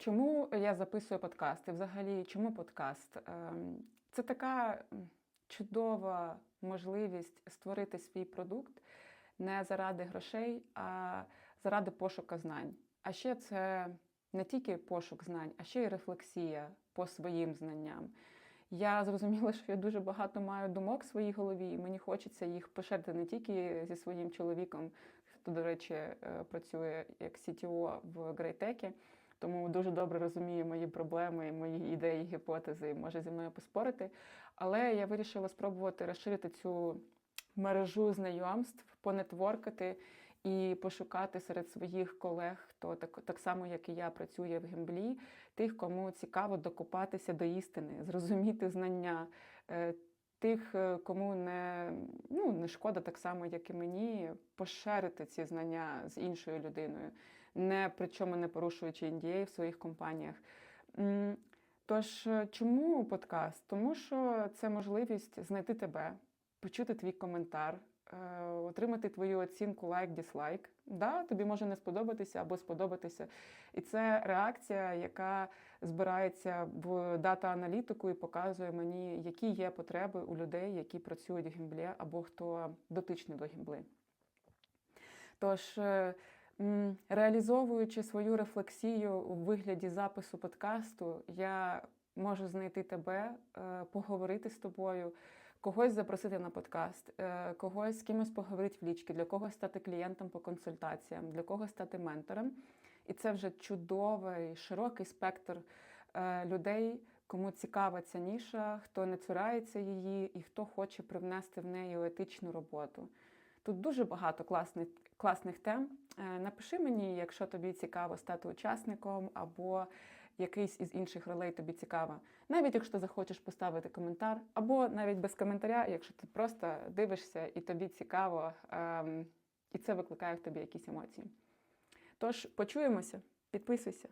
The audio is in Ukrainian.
Чому я записую подкасти? Взагалі, чому подкаст? Ем, Це така чудова можливість створити свій продукт не заради грошей, а заради пошуку знань. А ще це не тільки пошук знань, а ще й рефлексія по своїм знанням. Я зрозуміла, що я дуже багато маю думок в своїй голові, і мені хочеться їх поширити не тільки зі своїм чоловіком, хто, до речі, е, працює як CTO в Грейтекі, тому дуже добре розуміє мої проблеми, мої ідеї, гіпотези, може зі мною поспорити. Але я вирішила спробувати розширити цю мережу знайомств, понетворкати і пошукати серед своїх колег, хто так, так само, як і я, працює в гемблі, тих, кому цікаво докопатися до істини, зрозуміти знання. Тих, е, кому не, ну, не шкода, так само, як і мені, поширити ці знання з іншою людиною, не причому не порушуючи NDA в своїх компаніях. Тож, е, чому подкаст? Тому що це можливість знайти тебе, почути твій коментар, е, отримати твою оцінку лайк, дізлайк. Да, тобі може не сподобатися або сподобатися. І це реакція, яка збирається в дата-аналітику і показує мені, які є потреби у людей, які працюють в гімблі, або хто дотичний до гімбли. Тож, е, реалізовуючи свою рефлексію у вигляді запису подкасту, я можу знайти тебе, е, поговорити з тобою, когось запросити на подкаст, е, когось з кимось поговорити в лічки, для когось стати клієнтом по консультаціям, для когось стати ментором. І це вже чудовий, широкий спектр е, людей, кому цікава ця ніша, хто не цурається її і хто хоче привнести в неї етичну роботу. Тут дуже багато класних, класних тем. Е, Напиши мені, якщо тобі цікаво стати учасником, або якийсь із інших ролей тобі цікаво. Навіть якщо захочеш поставити коментар, або навіть без коментаря, якщо ти просто дивишся і тобі цікаво, ем, і це викликає в тобі якісь емоції. Тож почуємося, підписуйся.